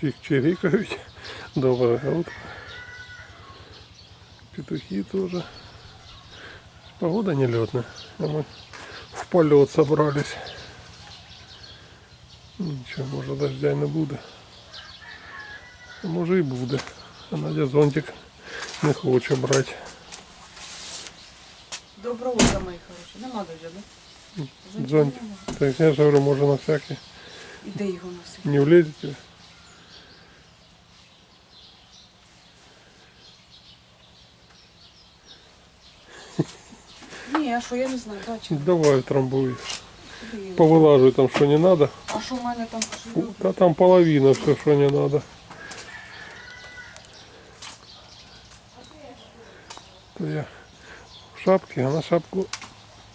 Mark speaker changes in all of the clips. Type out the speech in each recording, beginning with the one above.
Speaker 1: чик-чирикають. Доброе утро. Петухи тоже. Погода нелетная. А мы в полет собрались. Нічого, може дождя не буде. А може і буде. А Надя зонтик не хоче брати.
Speaker 2: Доброго утра, мої хороші. Нема дождя, да?
Speaker 1: Зонтик. Так я ж говорю, може на всякий.
Speaker 2: І де його носить?
Speaker 1: Не влезете?
Speaker 2: Ні, а що, я не знаю, бачу.
Speaker 1: Давай
Speaker 2: його?
Speaker 1: Повылаживай там, что не надо.
Speaker 2: А що в мене там кошелек?
Speaker 1: Да там половина все, что не надо. То я в шапке, а на шапку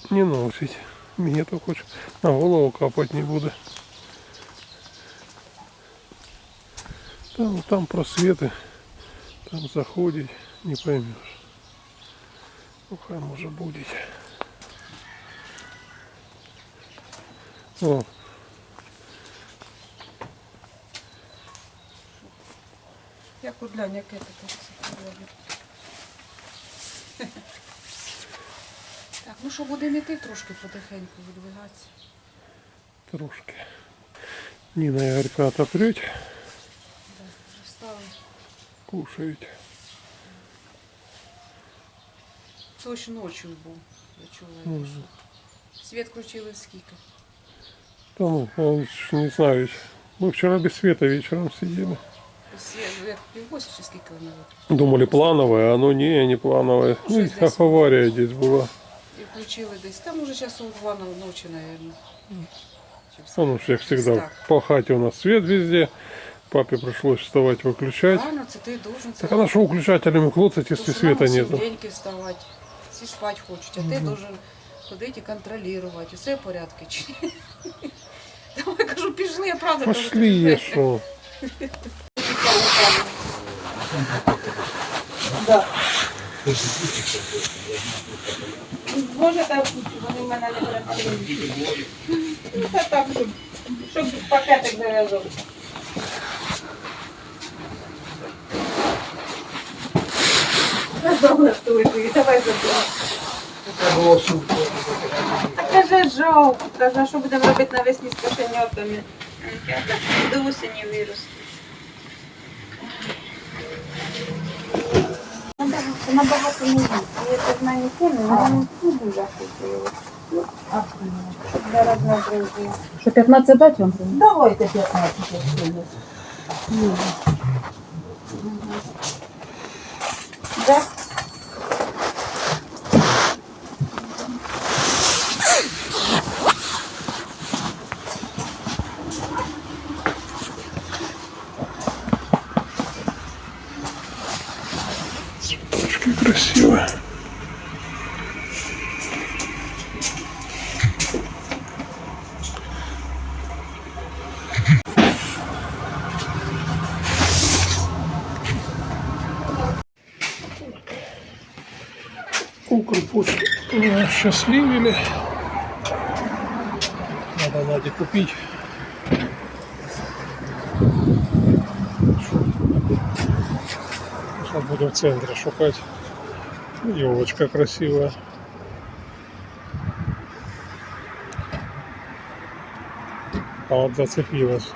Speaker 1: не носить. Мне то хоть на голову капать не буду. Там, там просветы, там заходить, не поймешь. Ну, хай може будет. О,
Speaker 2: Як яке таке сьогодні. Так, ну що, будемо йти трошки потихеньку видвигатися.
Speaker 1: трошки. Ніна і Гарька отопрють,
Speaker 2: Да, вже встали.
Speaker 1: кушають.
Speaker 2: Дощ ночі був, я чула. Що. Світ включили скільки.
Speaker 1: Та ну, я ж не знаю. Мы вчера без света вечером сидели.
Speaker 2: Світ, як півгості чи скільки вони виключили.
Speaker 1: Думали плановое, а оно не, не плановое. Ну, и
Speaker 2: здесь?
Speaker 1: как авария здесь была.
Speaker 2: І включили десь. Там уже часов два на ночі, мабуть.
Speaker 1: Ну, как всегда,
Speaker 2: Так.
Speaker 1: по хате у нас свет везде. Папе пришлось вставать, выключать.
Speaker 2: Правильно, це ти должен це
Speaker 1: Так а на что выключателями клоцать, если
Speaker 2: Потому что
Speaker 1: света
Speaker 2: рано
Speaker 1: нет?
Speaker 2: всім деньги вставати, всі спати хочуть, а ти должен ходити і контролювати, усе в порядку чи ні. Давай кажу, пішли, я правда кажу.
Speaker 1: Пошли, что?
Speaker 3: Може так вони в мене не працюють. Ну, Це так, щоб, щоб пакетик зав'язався. Добре, Толику, давай заберемо. А каже, жалко, каже, а що будемо робити навесні з кошенятами? До осені виросте. Набагато, набагато не їсть. Я так на не кину, але не дуже хочу. Щоб зараз не друзі.
Speaker 2: Що 15 дати вам?
Speaker 3: Давайте 15 якщо є. Да?
Speaker 1: Цветочки красивые. Укрпочту меня счастливили. Надо Наде купить. Буду в центре шукать. Елочка красивая. А вот зацепилась.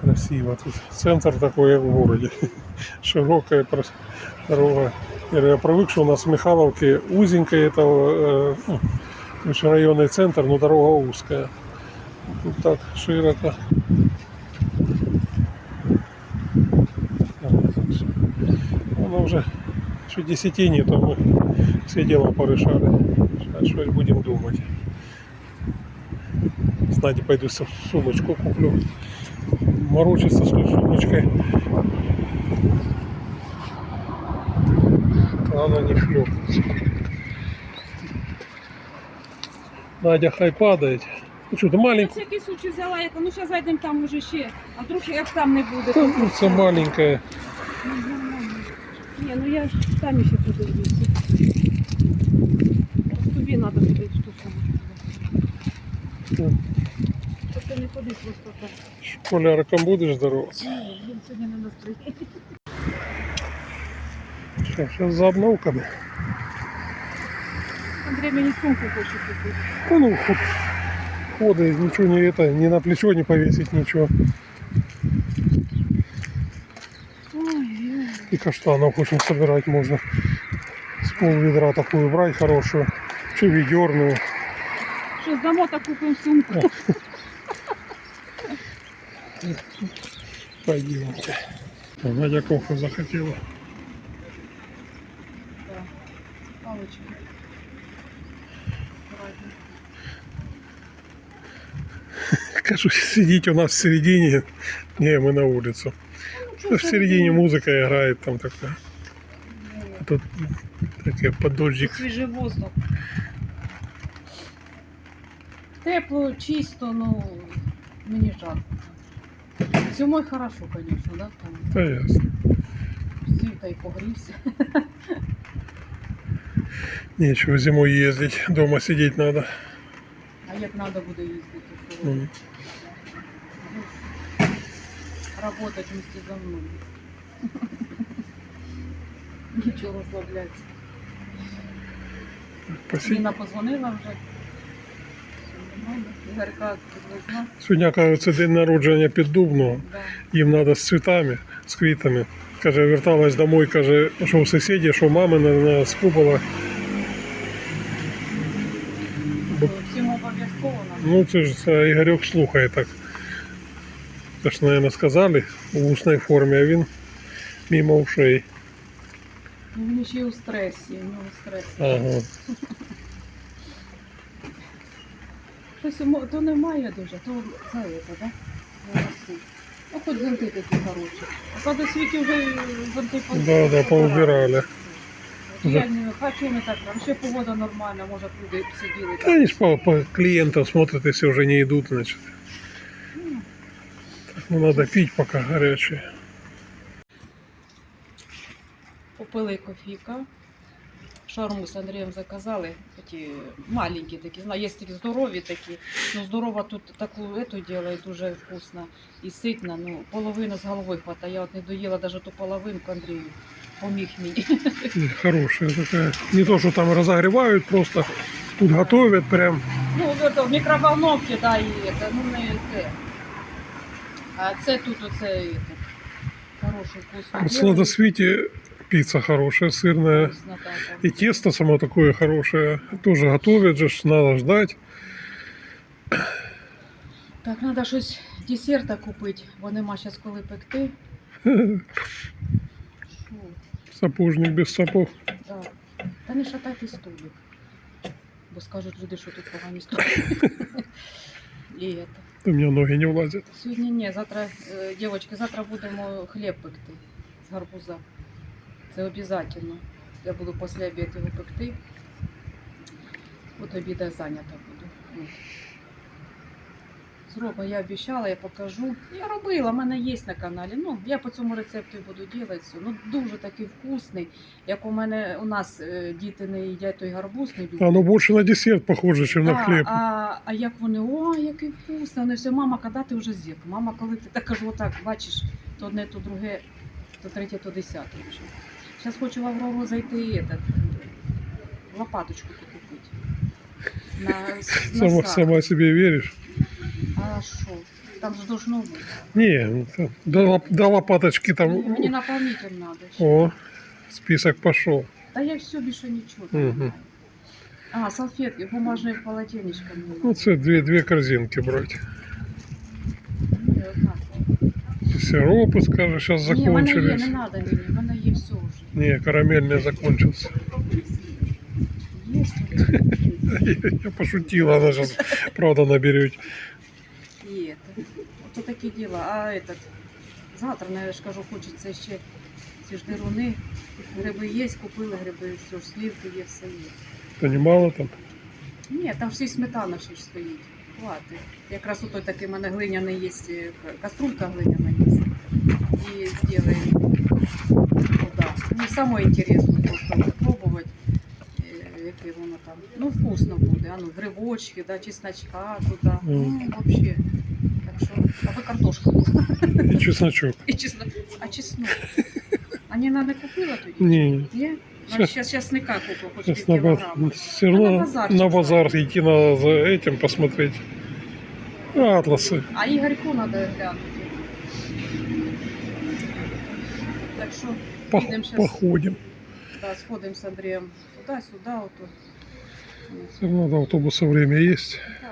Speaker 1: Красиво. Тут центр такой, в городе. Широкая дорога. Я привык, что у нас в Михайловке узенькая, это э, ну, межрайонный центр, но дорога узкая. Тут так широко. Оно уже еще десяти нету, мы все дело порешали. Сейчас что будем думать. С Надей пойду с- сумочку куплю. Морочиться с той сумочкой. Она не шлепнется. Надя хай падает. Ну что, ты
Speaker 3: Я
Speaker 1: маленькая?
Speaker 3: всякий случай взяла, кажу, ну зараз зайдемо там уже ще, а вдруг як там не буде.
Speaker 1: Та, ну, це маленькая.
Speaker 3: Ні, ну я ж там ще подивлюся. Тобі треба буде в ту саму. Щоб ти не ходиш просто так.
Speaker 1: Школярком будеш здороватися?
Speaker 3: Ні, він сьогодні не настроєний.
Speaker 1: Що, зараз за обновками?
Speaker 3: Андрій мені сумку хоче купити.
Speaker 1: Да ну, хоп, ходы, ничего не это, ни на плечо не повесить, ничего.
Speaker 3: Ой,
Speaker 1: И каштанов очень собирать можно. С пол ведра такую брать хорошую. Че ведерную.
Speaker 3: що здамо та купимо сумку.
Speaker 1: Пойдемте. Надя кофе захотела.
Speaker 2: Да. Палочки.
Speaker 1: Кажу, сидеть у нас в середине. Не, мы на улицу.
Speaker 2: Ну,
Speaker 1: В середине музыка играет там такая. А тут такие под дождик.
Speaker 2: Свіжий воздух. Тепло, чисто, ну мені жарко. Зимой хорошо, конечно, да? Там
Speaker 1: Да ясно.
Speaker 2: сів та й погрівся.
Speaker 1: Нечего зимой ездить. Дома сидеть надо.
Speaker 2: А як треба буде їздити, що
Speaker 1: М.
Speaker 2: Работать вместе за мною. Нічого розслаблятися.
Speaker 1: Посидеть.
Speaker 2: Ніна позвонила вже. Все нормально. Ігорка підвезла.
Speaker 1: Сьогодні, кажется, день народження піддубного.
Speaker 2: Да.
Speaker 1: Їм треба з цвітами, з квітами. Каже, верталась домой, каже, що у сусіді, що мами на, на спупала. Бо-
Speaker 2: Всім обов'язково нам.
Speaker 1: Ну, це ж це Ігорьок слухає так. Це ж, мабуть, сказали в усній формі, а він мимо ушей.
Speaker 2: Ну, Він ще й у стресі, у нього стрес.
Speaker 1: Ага.
Speaker 2: Щось йому то немає дуже, то за це, да? Голоси. Ну, хоч зонти такі хороші. А сади світі вже зонти по-
Speaker 1: Да, да, поубирали.
Speaker 2: Я не хочу не так, там ще погода нормальна, може б люди сиділи.
Speaker 1: Та они ж по, по клиентам смотрят, если уже не идут, значит. Ну надо пить пока горячее.
Speaker 2: Попили кофійка. Шарму з Андрієм заказали. Такі маленькі такі, є такі здорові такі. Ну, здорова тут таку ету делає дуже вкусно і ситна. Ну, половину з головою хватає. Я от не доїла навіть ту половинку Андрію. Поміг мені.
Speaker 1: Хорошая такая. Не то, что там разогревают, просто тут готовят прям.
Speaker 2: Ну, это в мікроволновці, да, і це, ну не те. А це тут оце это, хороший вкусно.
Speaker 1: В сладосвете пицца хорошая, сырная. И тесто само такое хорошее. Тоже готовят же, ж, надо ждать.
Speaker 2: Так, треба щось десерта купити, бо нема зараз коли пекти. Шо?
Speaker 1: Сапожник без сапог.
Speaker 2: Да. Та не шатайте столик. Бо скажуть люди, що тут погані столики. І это.
Speaker 1: У меня ноги не влазят.
Speaker 2: Сьогодні ні, завтра, е, дівчатки, завтра будемо хліб пекти з гарбуза. Це обов'язково. Я буду після обіду його пекти. От обіда зайнята буду. От. Зробимо, я обіцяла, я покажу. Я робила, в мене є на каналі. Ну, я по цьому рецепту буду робити. все. Ну, дуже такий вкусний. Як у мене у нас е, діти не їдять той гарбуз, не люблять.
Speaker 1: Оно больше на десерт похоже, чем на
Speaker 2: Да,
Speaker 1: хлеб.
Speaker 2: А, а як вони, ой, який вкусно. Вони все, мама, коли ти вже з'їв? Мама, коли ти так кажу, отак, бачиш, то одне, то друге, то третє, то десяте вже. Зараз хочу в Аврору зайти этот, лопаточку покупити. На,
Speaker 1: Сама, сама себе веришь?
Speaker 2: А що? Там ж должно бути.
Speaker 1: Не, ну, там до, лоп- до лопаточки там.
Speaker 2: Мені наповнитель треба.
Speaker 1: О, список пошел.
Speaker 2: Та я все більше нічого не
Speaker 1: Мгм.
Speaker 2: знаю. А, салфетки, бумажне полотенечко мені.
Speaker 1: Ну, це две, две корзинки брать.
Speaker 2: Ні, однаково.
Speaker 1: Сиропы, скажешь, сейчас
Speaker 2: Ні, в мене є,
Speaker 1: закончились.
Speaker 2: не треба мені, в мене є все вже.
Speaker 1: Не, карамель не закончился.
Speaker 2: Є
Speaker 1: Я, я пошутила, она сейчас правда наберет.
Speaker 2: І это. Ото таке діло. А этот, завтра, ну, я ж кажу, хочеться ще ці ж дируни. Гриби є, купили гриби, все ж слівки є, все є.
Speaker 1: То немало там.
Speaker 2: Ні, там всі сметана ще ж стоїть. Хватить. Якраз ото такий в мене глиняний є, е, каструлька глиняна є. І зробимо вода. Мені самое інтересно просто попробувати, е, яке воно там. Ну, вкусно буде. А ну, грибочки, да, чесночка туди. Ну,
Speaker 1: Мгм.
Speaker 2: вообще. Так що, аби картошку.
Speaker 1: І чесночок.
Speaker 2: І чесно. А чеснок. А Ніна не купила тоді?
Speaker 1: Ні.
Speaker 2: Ні?
Speaker 1: Щас-
Speaker 2: Зараз чесника купив, хоч
Speaker 1: Сейчас
Speaker 2: пів
Speaker 1: на, ба-
Speaker 2: кілограма.
Speaker 1: все
Speaker 2: А на
Speaker 1: равно
Speaker 2: базарчик
Speaker 1: на базар идти надо за этим посмотреть. Атласы.
Speaker 2: А Ігорьку треба глянути. Так що
Speaker 1: Пох-
Speaker 2: Идем щас.
Speaker 1: походим.
Speaker 2: да, сходимо з Андрієм туди-сюди. Ото.
Speaker 1: Все равно до автобуса время есть.
Speaker 2: Да.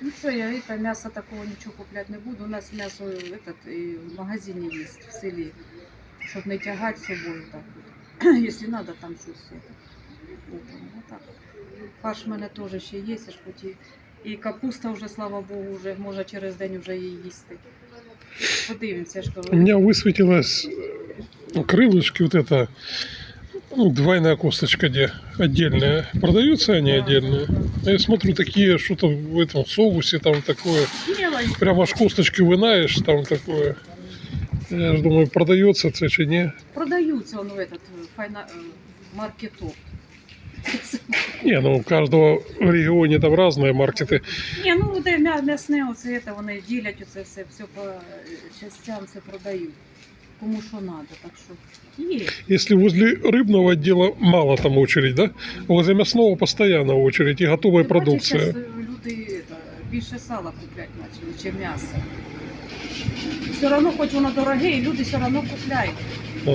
Speaker 2: Ну что, я это мясо такого ничего куплять не буду. У нас мясо этот, и в магазине есть в селі. Щоб не тягати з собою так. от. Якщо треба, там щось это, купимо. Ну, так. Фарш в мене теж ще є, аж хоч і, і капуста вже, слава Богу, вже, може через день вже її їсти. Подивимося, я ж кажу.
Speaker 1: У меня высветилось э, крылышки вот это, ну, двойная косточка где отдельная. Продаются они
Speaker 2: Да,
Speaker 1: отдельные?
Speaker 2: да.
Speaker 1: А Я смотрю, такие что-то в этом соусе там такое.
Speaker 2: Мелочь.
Speaker 1: Прямо аж косточки вынаешь, там такое. Я же думаю, продается это чи не?
Speaker 2: Продаються он в этот е, файна, е, маркетоп.
Speaker 1: Не, ну у каждого в регионе там разные маркеты.
Speaker 2: Ні, ну де м'я- м'ясне, оце це, вони ділять оце все, все по е, частям все продають. Кому що треба, так що є.
Speaker 1: Если возле рыбного отдела мало там очередь, да? Возле мясного постоянно очередь и готовая
Speaker 2: Ти бачиш,
Speaker 1: продукция.
Speaker 2: щас, е, люди это, більше сала купляти почали, чи м'ясо. Все одно, хоч воно дороге, і люди все одно купляють.
Speaker 1: А,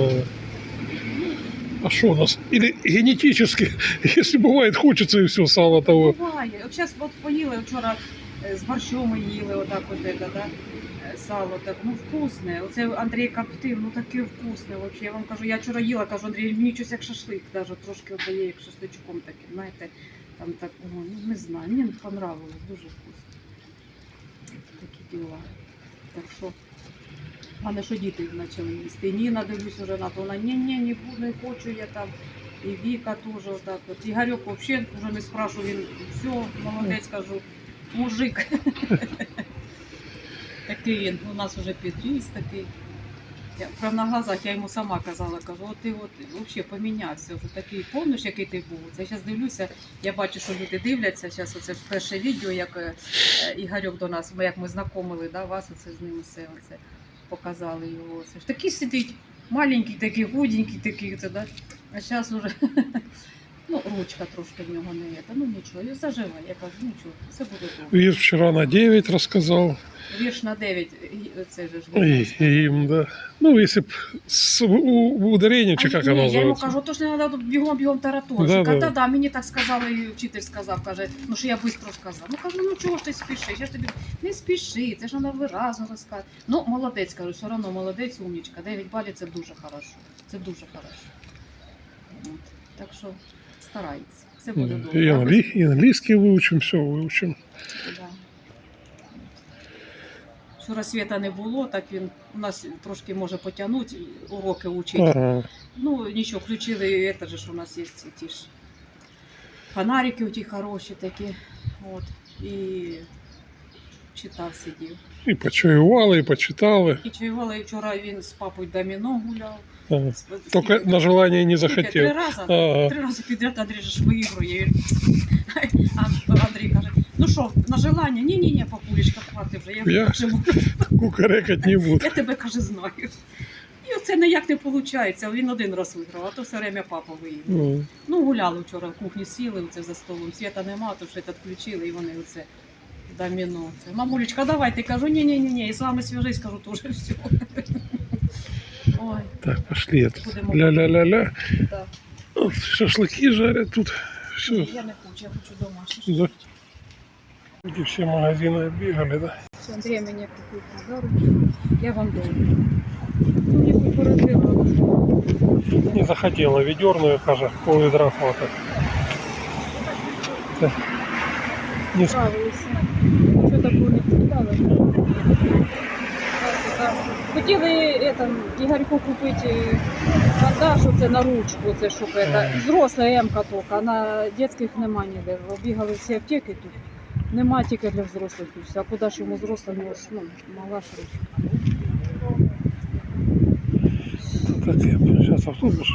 Speaker 1: а что у нас? Или генетически, если бывает, хочется и все сало того.
Speaker 2: Буває. От зараз от поїли вчора е, з борщом ми їли, отак от это, да? е, сало, так, ну вкусне. Оце Андрій коптив, ну таке вкусне. Вообще. Я вам кажу, я вчора їла, кажу, Андрій, мені щось як шашлик, даже трошки отдає, як шашличком таким, знаєте, там так, ну, не знаю, мені понравилось, дуже вкусно. Такі діла. Так що, в мене що діти почали їсти. І Ніна дивлюсь уже на то, вона ні-ні, не буду, не хочу я там. І Віка теж отак. От. Ігорьок взагалі вже не спрашиваю, він все, молодець, кажу, мужик. такий він, у нас вже підріс такий. Я, прямо на глазах я йому сама казала, кажу, от ти от взагалі помінявся, вже такий, помниш, який ти був. Це зараз дивлюся, я бачу, що люди дивляться. Зараз оце перше відео, як е, е, Ігорьок до нас, як ми знайомили, да, вас оце з ним все оце показали його. Це ж такий сидить, маленький, такий, худенький такий, це, да? а зараз уже ну, ручка трошки в нього не є. Та, ну нічого, і заживе. Я кажу, нічого, все буде добре.
Speaker 1: Вир вчера на 9 рассказал.
Speaker 2: Вірш на 9, це же ж
Speaker 1: И, и да. Ну, если б с у- ударением, чи
Speaker 2: А,
Speaker 1: как
Speaker 2: ні,
Speaker 1: оно
Speaker 2: я йому кажу, то ж не треба бігом бігом тараторчик.
Speaker 1: Да,
Speaker 2: Да,
Speaker 1: да.
Speaker 2: да, да, мені так сказали, і вчитель сказав, каже, ну що я швидко сказав. Ну кажу, ну чого ж ти спішиш? Я ж тобі не спіши, це ж треба виразно розказати. Ну, молодець, кажу, все одно молодець, умнічка. 9 балів це дуже хорошо. Це дуже хорошо. От. Так що старається. Все буде добре.
Speaker 1: англи- и английский выучим, все выучим.
Speaker 2: Да. Вчора свята не було, так він у нас трошки може потягнути, уроки учить.
Speaker 1: Ага.
Speaker 2: Ну, нічого, включили, це ж у нас є ці ж фонарики у ті хороші такі. От. І читав, сидів.
Speaker 1: И почаювали, и почитали.
Speaker 2: І чаювали, і вчора він з папою доміно гуляв.
Speaker 1: Ага. Только на желание не
Speaker 2: Скільки? Три
Speaker 1: захотел.
Speaker 2: рази.
Speaker 1: Ага.
Speaker 2: Три рази підряд Андрій ж виігрує. А Андрій каже, ну що, на желання? Ні-ні-ні, папулечка, хватить вже, я,
Speaker 1: Я?
Speaker 2: можу.
Speaker 1: Кукарекать не буду.
Speaker 2: Я тебе каже, знаю. І оце ніяк не виходить. Він один раз виграв, а то все время папа виїхав.
Speaker 1: Ну,
Speaker 2: Ну, гуляли вчора в кухні, сіли оце за столом. Свята нема, то що відключили, і вони оце доміно. Мамулечка, давайте. Кажу, ні, ні, ні, ні, і з вами свяжись, кажу, вже все. Ой,
Speaker 1: так, пошли. это.
Speaker 2: Будемо-
Speaker 1: Ля-ля-ля-ля.
Speaker 2: так.
Speaker 1: Вот Шашлыки жарят тут. Все.
Speaker 2: Я не хочу, я хочу домашнє.
Speaker 1: Да. Эти все магазины оббегали, да?
Speaker 2: Все, Андрій мені купив подарунок. Я вам даю. Ну, я хоч порозбирала.
Speaker 1: Не захотела ведерную, каже, пол ведра хватит. Да. Не с-
Speaker 2: Хотіли это, Ігорьку купити бандаж, оце на ручку, це щоб это, взросла М-ка тільки, а на дитячих нема ніде. Обігали всі аптеки тут. Нема тільки для взрослих. А куди ж йому взрослому, ж, ну, мала ж ручка.
Speaker 1: Так, я сейчас Зараз автобус.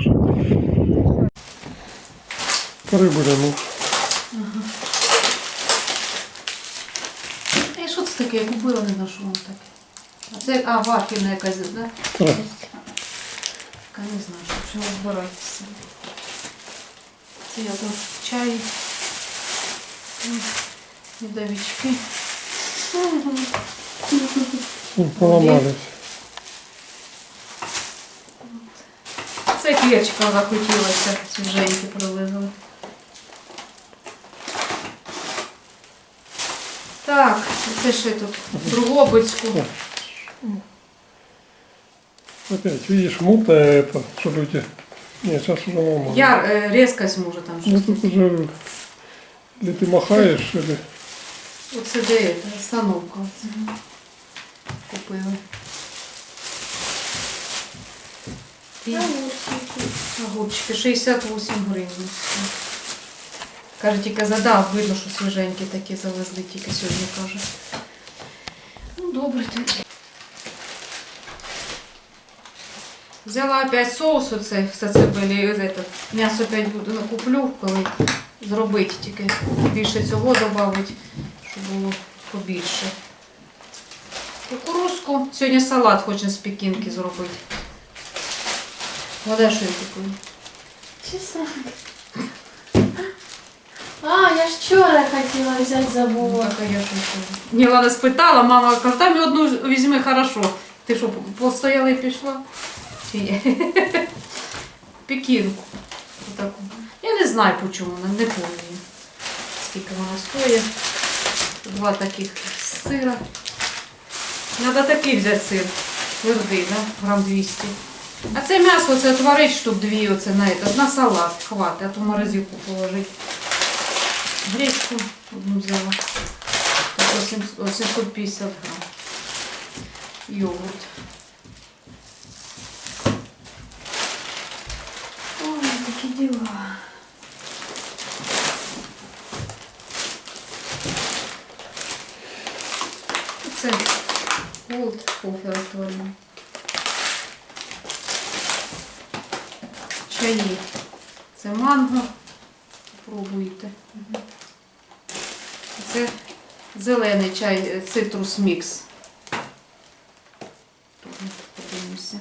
Speaker 1: Переберемо.
Speaker 2: Е, що це таке? Я купила, не знаю, що воно таке. А це, а, вафельна якась, да?
Speaker 1: Так.
Speaker 2: Я не знаю, що чого збиратися. Це я тут чай. Медовички.
Speaker 1: Поламались.
Speaker 2: Це квірчика захотілося, свіженькі привезли. Так, це ще тут Другобицьку.
Speaker 1: Опять, видишь, мутное это, что люди... Не, сейчас уже нормально.
Speaker 2: Я е, різкость може там
Speaker 1: Ну
Speaker 2: щось.
Speaker 1: тут уже... Или ты махаешь, или...
Speaker 2: Оце де це, остановка. Оце. Купили. І огурчики 68 гривень. Каже, тільки задав, видно, що свіженькі такі завезли, тільки сьогодні каже. Ну, добре тоді. Взяла опять соус оцей, сацебелі, этот, м'ясо опять буду накуплю, коли зробити, тільки більше цього додати, щоб було побільше. Кукурузку. Сьогодні салат хочемо з пекінки зробити. Вода що я?
Speaker 4: Чесно. А, я ж вчора хотіла взяти, забула.
Speaker 2: Так, а я що кажу. Ні, Лана спитала, мама каже, там одну візьми хорошо. Ти що, постояла і пішла? Чи ні? Пекінку. Отаку. Я не знаю по чому, вона, не пам'ятаю. Скільки вона стоїть. Два таких сира. Треба такий взяти сир. Твердий, да? грам 200. А це м'ясо, це отварить штук дві, оце на, это, на салат хватить, а то морозилку положить. Гречку одну взяла. Так, 800 750 грам. Йогурт. Такі діла. Це голд кофе розтворимо. Чаї. Це манго. Пробуйте. Це зелений чай, е, цитрус мікс. Подивимося.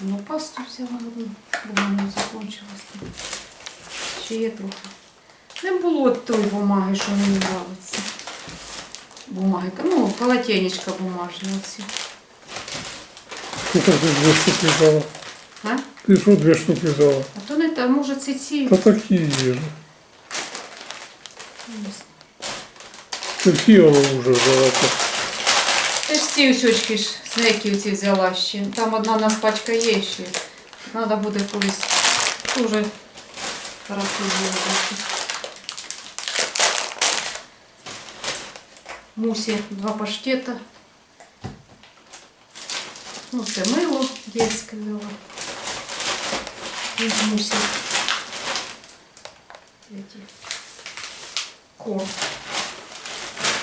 Speaker 2: Ну, пасту взяла одну, бо в мене закінчилась. там. Ще є трохи. Не було тої бумаги, що мені подобається. Бумаги, ну, полотенечка бумажні оці.
Speaker 1: Ты как ты две штуки взяла?
Speaker 2: А?
Speaker 1: Ты что две штуки взяла?
Speaker 2: А то не та, може це ці.
Speaker 1: Да такие же.
Speaker 2: Не знаю.
Speaker 1: Какие он уже взяла?
Speaker 2: Ти ж ці усючки ж снеки ці взяла ще. Там одна у нас пачка є ще. Треба буде колись дуже хорошо зробити. Мусі два паштета. Ну, це мило дітське взяла. Із мусі. Эти. Ко.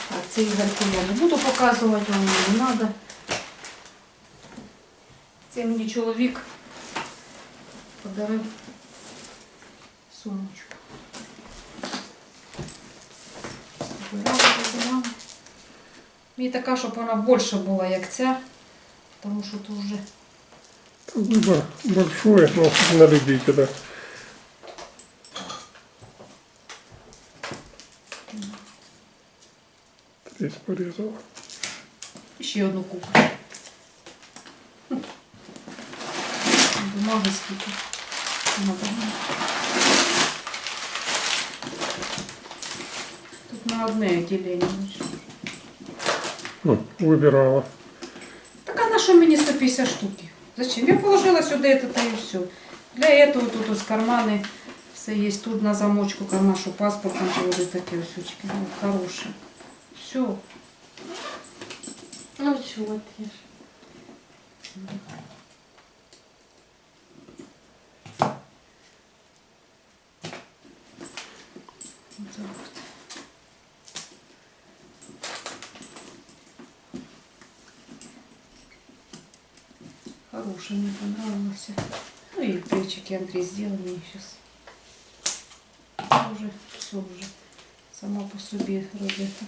Speaker 2: Так, це ігорку я не буду показувати, вам не треба. Це мені чоловік подарив сумочку. Збирала, збирала. Мені така, щоб вона більша була, як ця, тому що тут вже
Speaker 1: Там Выбор но на любителя. Треть порезала.
Speaker 2: ще одну куплю. Бумаги скільки. Надо. Тут на одне відділення.
Speaker 1: Ну, выбирала.
Speaker 2: Так а на що мені 150 штуки? Зачем? Я положила сюди это та і все. Для этого тут ось кармани. Все є тут на замочку карман, що паспорт там положить такі ось очки. Ну, хороше. Все.
Speaker 4: Ну чого ти ж?
Speaker 2: Хороший, мне понравился. Ну и плечики Андрей сделал мне сейчас. Уже все уже сама по собі робити.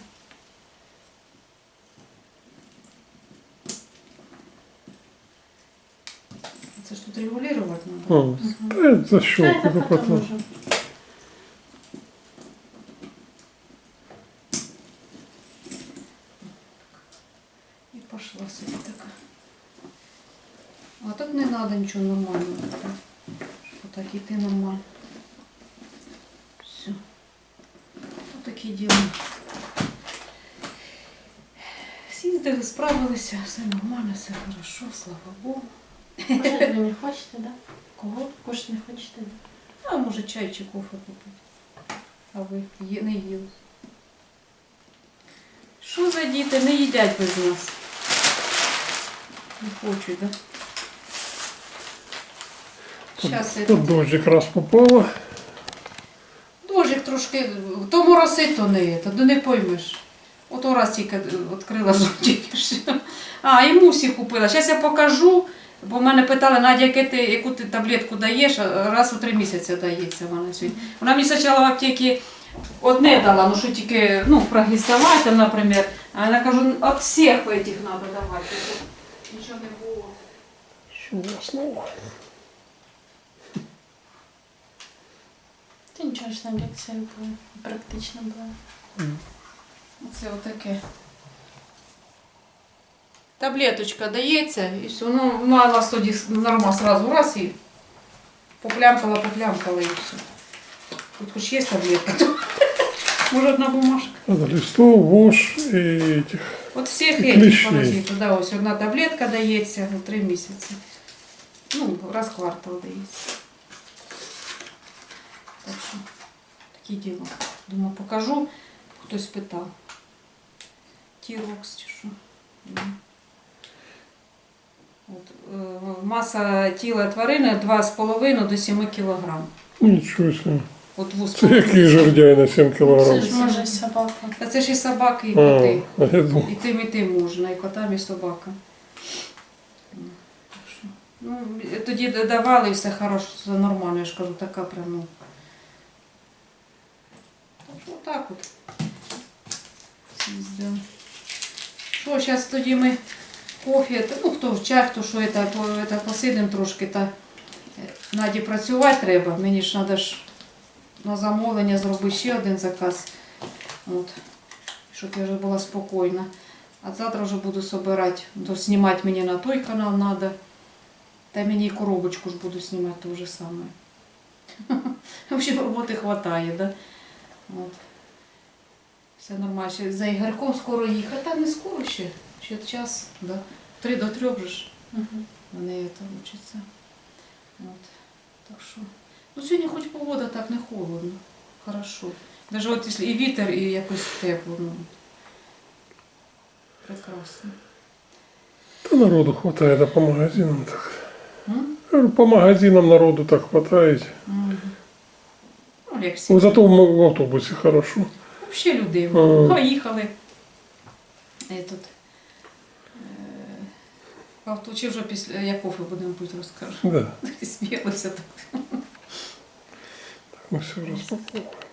Speaker 2: Це ж тут регулювати треба.
Speaker 1: О, Та за
Speaker 4: Та
Speaker 1: що?
Speaker 4: это
Speaker 1: Тільки
Speaker 4: потом
Speaker 1: потім.
Speaker 4: уже.
Speaker 2: І пошла собі така. А тут не треба нічого нормального. Так. Отак іти нормально. Все. Отакі діла. З'їздили, справилися, все нормально, все хорошо, слава Богу.
Speaker 4: Ви не хочете, да?
Speaker 2: Кого?
Speaker 4: Кушать не хочете, да?
Speaker 2: А може чай чи кофе купити. А ви є- не їли. Що за діти? Не їдять без нас. Не хочуть, так? Да? Щас я
Speaker 1: Тут дождик раз попало.
Speaker 2: Дожик трошки, то мороси, то не є, то не поймеш. Ото раз тільки відкрила зонтик. А, і мусі купила. Зараз я покажу, бо мене питали, Надя, яке ти, яку ти таблетку даєш, раз у три місяці дається вона сьогодні. Вона мені спочатку в аптеці одне дала, ну що тільки ну, прогістувати, наприклад. А вона кажу, від всіх этих треба давати. Нічого не було.
Speaker 1: Що у нас нового?
Speaker 4: Ти нічого ж там лекція була. Практично була.
Speaker 2: Оце отаке. Таблеточка дається, і все. Ну, ну а нас тоді норма сразу раз і поплямкала, поплямкала і все. Тут хоч є таблетка, то може одна бумажка.
Speaker 1: Надо листов, вож і этих.
Speaker 2: От всіх
Speaker 1: І
Speaker 2: этих
Speaker 1: кліщей.
Speaker 2: паразитів, да, ось одна таблетка дається на три місяці. Ну, раз в квартал дається. Так що такі діло. Думаю, покажу, хтось питав. Тірокс чи що. От, е, маса тіла тварини 2,5 до 7 кг.
Speaker 1: Нічого собі.
Speaker 2: От вуз.
Speaker 1: Це який жердяй на 7
Speaker 4: Це ж може собака.
Speaker 2: Та це ж і собаки, і коти.
Speaker 1: а я думав,
Speaker 2: І тим, і тим можна, і котам, і собакам. Що, Ну, тоді давали і все хорошо, все нормально, я ж кажу, така прям, ну. Так що отак от. Що, зараз тоді ми кофе, ну хто чай, хто що, це, це, посидимо трошки, та е, Наді працювати треба, мені ж треба ж на замовлення зробити ще один заказ. От щоб я вже була спокійна. А завтра вже буду собирати, то знімати мені на той канал треба. Та мені і коробочку ж буду знімати те же саме. Взагалі роботи вистачає, да? От. Все нормально. Ще за Ігорком скоро їхати. Та не скоро ще. Ще час, да? Три до трьох же ж
Speaker 4: Угу.
Speaker 2: вони там вчаться. От. Так що. Ну сьогодні хоч погода так не холодно. Хорошо. Даже от якщо і вітер, і якось тепло. Ну. Прекрасно.
Speaker 1: та народу хватає, да по магазинам так.
Speaker 2: М?
Speaker 1: По магазинам народу так хватает.
Speaker 2: Мгм. Ну, як.
Speaker 1: Ну, зато в автобусі хорошо.
Speaker 2: Взагалі люди
Speaker 1: а...
Speaker 2: поїхали. І тут. е, Авто, чи вже після я кофе будемо пити, розкажу.
Speaker 1: Да.
Speaker 2: Сміялися так.
Speaker 1: Мы все распаковываем.